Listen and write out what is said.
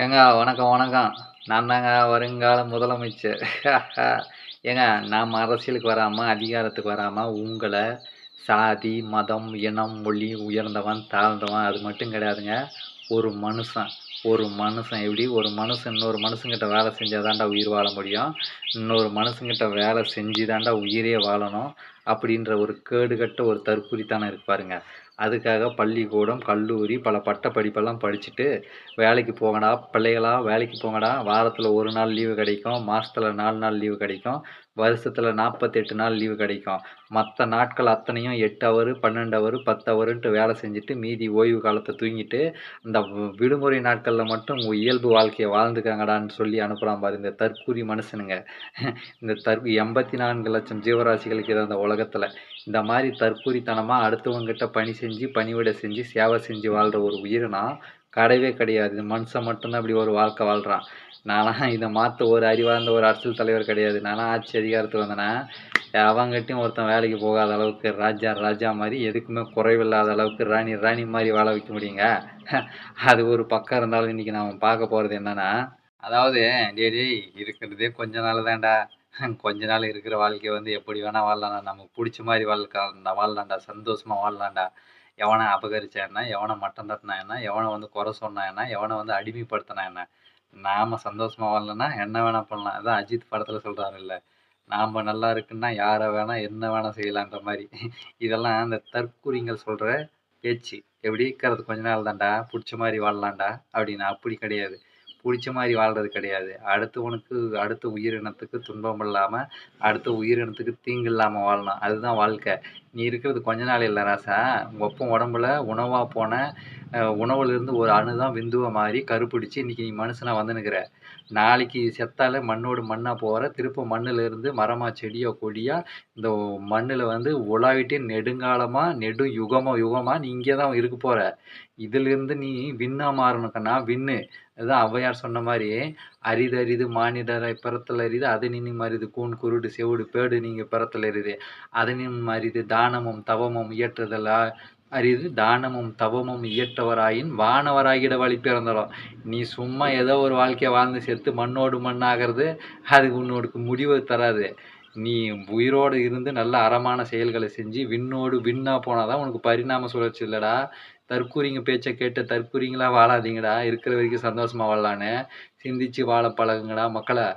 ஏங்க வணக்கம் வணக்கம். நான் தாங்க வருங்கால முதலமைச்சர். ஏங்க நாம் அரசியலுக்கு வராமல் அதிகாரத்துக்கு வராமல் உங்களை சாதி மதம் இனம் மொழி உயர்ந்தவன் தாழ்ந்தவன் அது மட்டும் கிடையாதுங்க. ஒரு மனுஷன் ஒரு மனுஷன் எப்படி ஒரு மனுஷன் இன்னொரு மனுஷங்கிட்ட வேலை செஞ்சால் தாண்டா உயிர் வாழ முடியும். இன்னொரு மனுஷங்கிட்ட வேலை செஞ்சு தாண்டா உயிரே வாழணும். அப்படின்ற ஒரு கேடுகட்ட ஒரு தற்குறித்தானே இருக்கு பாருங்க. அதுக்காக பள்ளிக்கூடம் கல்லூரி பல பட்ட படிப்பெல்லாம் படிச்சுட்டு வேலைக்கு போங்கடா பிள்ளைகளா வேலைக்கு போங்கடா. வாரத்தில் ஒரு நாள் லீவு கிடைக்கும். மாதத்துல நாலு நாள் லீவு கிடைக்கும். வருஷத்தில் நாற்பத்தெட்டு நாள் லீவு கிடைக்கும். மற்ற நாட்கள் அத்தனையும் எட்டு ஹவரு பன்னெண்டு ஹவரு பத்து ஹவருன்ட்டு வேலை செஞ்சுட்டு மீதி ஓய்வு காலத்தை தூங்கிட்டு இந்த விடுமுறை நாட்களில் மட்டும் உங்கள் இயல்பு வாழ்க்கையை வாழ்ந்துக்காங்கடான்னு சொல்லி அனுப்புகிறான் பாரு. இந்த தற்கூரி மனுஷனுங்க. இந்த தற்கு எண்பத்தி நான்கு லட்சம் ஜீவராசிகளுக்கு இது அந்த உலகத்தில் இந்த மாதிரி தற்கூரித்தனமாக அடுத்தவங்ககிட்ட பணி செஞ்சு செஞ்சு பணிவிட செஞ்சு சேவை செஞ்சு வாழ்கிற ஒரு உயிரினம் கிடையவே கிடையாது. மனுஷன் மட்டும்தான் இப்படி ஒரு வாழ்க்கை வாழ்கிறான் நான்லாம் இதை மாற்ற ஒரு அறிவார்ந்த ஒரு அரசியல் தலைவர் கிடையாது. நான்லாம் ஆட்சி அதிகாரத்துக்கு வந்தேன்னா அவங்ககிட்டயும் ஒருத்தன் வேலைக்கு போகாத அளவுக்கு ராஜா ராஜா மாதிரி எதுக்குமே குறைவில்லாத அளவுக்கு ராணி ராணி மாதிரி வாழ வைக்க முடியுங்க? அது ஒரு பக்கம் இருந்தாலும் இன்னைக்கு நாம் பார்க்க போகிறது என்னன்னா அதாவது டேய் டேய் இருக்கிறதே கொஞ்ச நாள் தான்டா. கொஞ்ச நாள் இருக்கிற வாழ்க்கையை வந்து எப்படி வேணால் வாழலாண்ணா நமக்கு பிடிச்ச மாதிரி வாழ்க்கை வாழலாம்டா சந்தோஷமா வாழலாம்டா. எவனை அபகரிச்சா என்ன? எவனை மட்டம் தட்டினா என்ன? எவனை வந்து குறை சொன்னா என்ன? எவனை வந்து அடிமைப்படுத்தினா என்ன? நாம சந்தோஷமா வாழலன்னா என்ன வேணா பண்ணலாம். அதான் அஜித் படத்துல சொல்றாருல்ல நாம் நல்லா இருக்குன்னா யாரை வேணால் என்ன வேணால் செய்யலான்ற மாதிரி. இதெல்லாம் அந்த தற்குறிங்கள் சொல்கிற பேச்சு. எப்படி? இருக்கிறது கொஞ்ச நாள் தான்டா பிடிச்ச மாதிரி வாழலாம்டா அப்படின்னு. அப்படி கிடையாது. பிடிச்ச மாதிரி வாழ்றது கிடையாது. அடுத்தவனுக்கு அடுத்த உயிரினத்துக்கு துன்பம் இல்லாம அடுத்த உயிரினத்துக்கு தீங்கு இல்லாம வாழணும் அதுதான் வாழ்க்கை. நீ இருக்கிறது கொஞ்ச நாள் இல்லை ராசா. உங்க ஒப்பம் உடம்புல உணவா போன உணவுலேருந்து ஒரு அணு தான் விந்துவை மாதிரி கருப்பிடிச்சு இன்றைக்கி நீ மனுஷனாக வந்துனுக்கிற நாளைக்கு செத்தால் மண்ணோடு மண்ணாக போகிற திருப்ப மண்ணிலிருந்து மரமாக செடியோ கொடியாக இந்த மண்ணில் வந்து உலாவிட்டே நெடுங்காலமாக நெடு யுகமாக யுகமாக நீ இங்கே தான் இருக்க போகிற இதிலிருந்து நீ விண்ணாக மாறணுக்கண்ணா விண்ணு. அதுதான் ஔவையார் சொன்ன மாதிரி. அரிது அரிது மானிடரை பிறத்தில் அரிது அது நின்று மறிது கூன் குருடு செவுடு பேடு நீங்கள் பிறத்தில் அரிது. அது நின்று மறிது தானமும் தவமும் இயற்றுதலாக அரிது தானமும் தவமும் இயற்றவராயின் வானவராகிட வழி பிறந்தரும் நீ சும்மா ஏதோ ஒரு வாழ்க்கையை வாழ்ந்து செத்து மண்ணோடு மண்ணாகிறது அது உன்னோடுக்கு முடிவு தராது. நீ உயிரோடு இருந்து நல்ல அறமான செயல்களை செஞ்சு விண்ணோடு விண்ணா போனாதான் உனக்கு பரிணாம சுழற்சி இல்லைடா. தற்கூரிங்க பேச்சை கேட்டு தற்கூரிங்களா வாழாதீங்கடா. இருக்கிற வரைக்கும் சந்தோஷமாக வாழலான்னு. சிந்திச்சு வாழ பழகுங்கடா மக்களை.